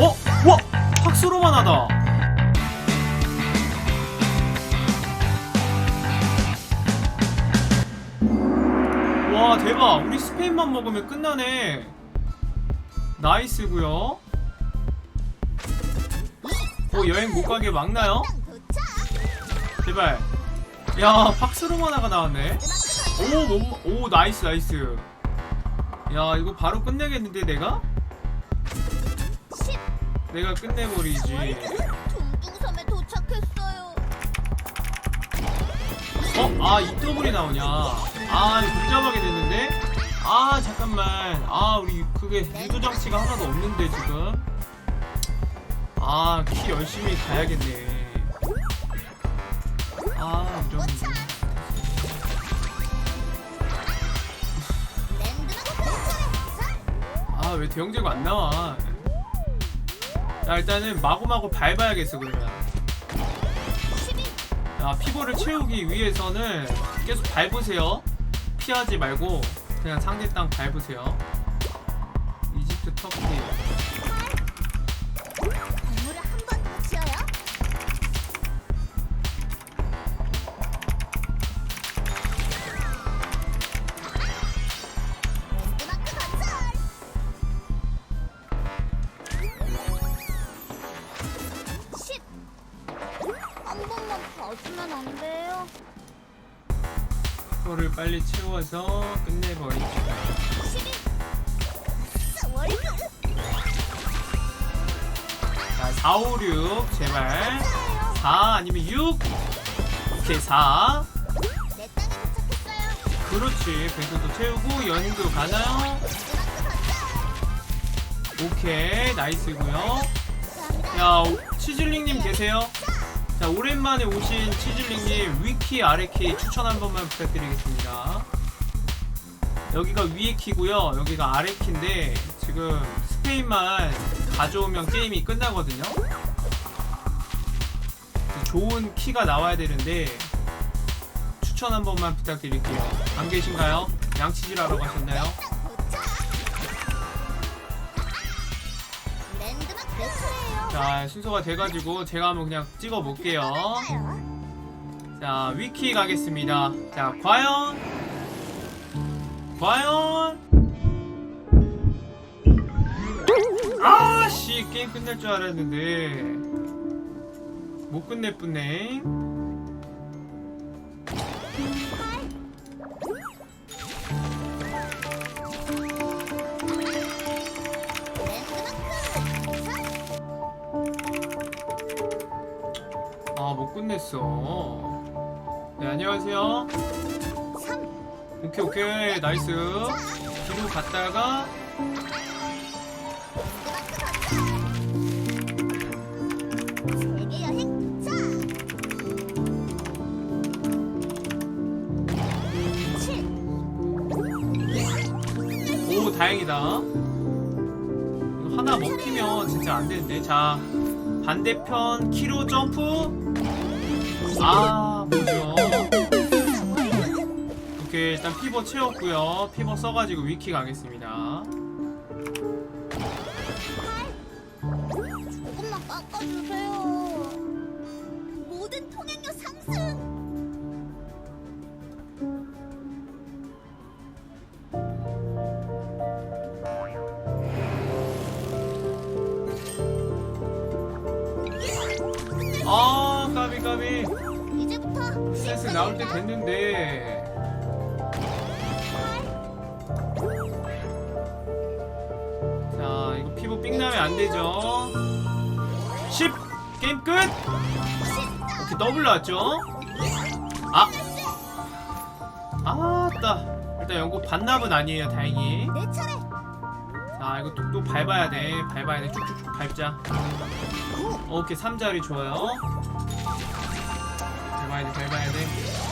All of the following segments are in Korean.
어? 와! 확수로만 하다. 와, 대박. 우리 스페인만 먹으면 끝나네. 나이스고요. 어, 여행 못 가게 막나요? 제발. 야, 박스로만 하가 나왔네. 오, 뭐, 오, 나이스, 나이스. 야, 이거 바로 끝내겠는데, 내가? 10 내가 끝내버리지. 둥둥섬에 도착했어요 어? 아, 이 더블이 나오냐? 아, 이거 복잡하게 됐는데? 아, 잠깐만. 아, 우리 그게 유도 장치가 하나도 없는데, 지금. 아, 키 열심히 가야겠네. 아, 이런. 왜 대형제가 안 나와? 자, 일단은 마구마구 밟아야겠어, 그러면. 12 자, 피보를 채우기 위해서는 계속 밟으세요. 피하지 말고 그냥 상대 땅 밟으세요. 이집트 터키. 봐주면 안 돼요? 피보를 빨리 채워서 끝내버리죠. 12 월급 자, 4, 5, 6 제발. 4 아니면 6. 오케이 4. 내 땅에 도착했어요 그렇지. 배수도 채우고 여행도 가나요? 오케이 나이스고요. 야 오- 치즐링님 계세요? 자 오랜만에 오신 치즐링님 위키 아래 키 추천 한 번만 부탁드리겠습니다. 여기가 위에 키고요. 여기가 아래 키인데 지금 스페인만 가져오면 게임이 끝나거든요. 좋은 키가 나와야 되는데 추천 한 번만 부탁드릴게요. 안 계신가요? 양치질 하러 가셨나요? 자 순서가 돼가지고 제가 한번 그냥 찍어 볼게요. 자 위키 가겠습니다. 자 과연 과연 아씨 게임 끝날 줄 알았는데 못 끝낼 뿐네. 못 끝냈어. 네 안녕하세요. 3 오케이 오케이 나이스. 뒤로 갔다가 세계 여행 도착 7오 다행이다. 하나 먹히면 진짜 안 되는데. 자 반대편 키로 점프. 아 뭐죠? 오케이 일단 피버 채웠고요. 피버 써가지고 위키 가겠습니다. 조금만 깎아주세요 나올 때 됐는데. 자 이거 피부 삥 나면 안 되죠. 10 게임 끝. 오케이 더블 나왔죠. 아 아따 일단 연구 반납은 아니에요 다행히. 자 이거 뚝뚝 밟아야 돼 밟아야 돼 쭉쭉쭉 밟자. 오케이 3자리 좋아요. 밟아야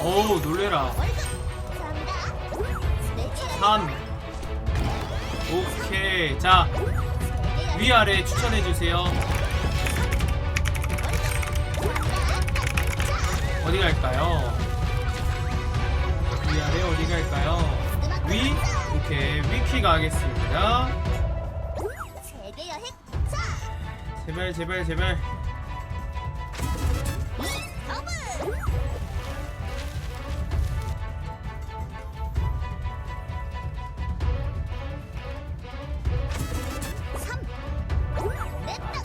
오 놀래라. 월급 감사합니다 스테이지 3 오케이. 자 위아래 추천해주세요. 어디 갈까요? 위아래 어디 갈까요? 위? 오케이. 위키 가겠습니다. 제발 제발 제발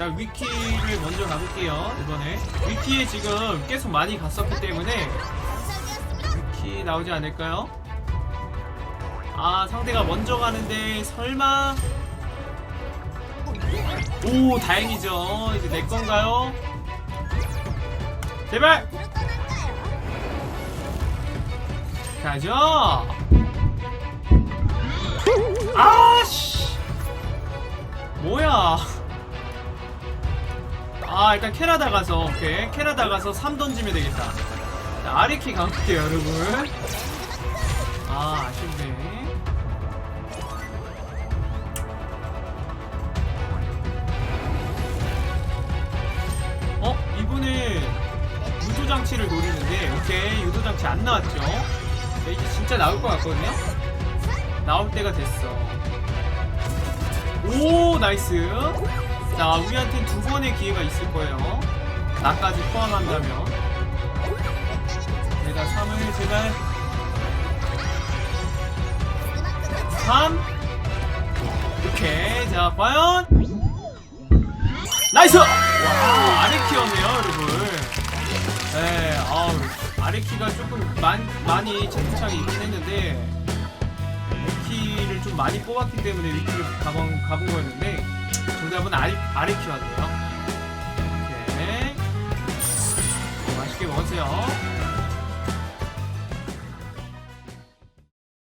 일단 위키를 먼저 가볼게요 이번에 위키에 지금 계속 많이 갔었기 때문에 위키 나오지 않을까요? 아 상대가 먼저 가는데 설마 오 다행이죠 이제 내 건가요? 제발? 가죠 아씨 뭐야 아 일단 캐나다 가서 오케이. 캐나다 가서 3 던지면 되겠다. 자, 아리키 가볼게요 여러분. 아 아쉽네. 어? 이분은 유도장치를 노리는데 오케이. 유도장치 안 나왔죠? 네, 이제 진짜 나올 것 같거든요? 나올 때가 됐어. 오 나이스 자 우리한테 두 번의 기회가 있을 거예요. 나까지 포함한다면. 내가 3을 제발 3 오케이. 자 과연. 나이스! 와 아레키였네요 여러분. 네 아우 아레키가 조금 많, 많이 채팅창이 있긴 했는데 위키를 좀 많이 뽑았기 때문에 위키를 가본, 가본 거였는데 정답은 아리, 아레키였네요. 오케이. 맛있게 먹었어요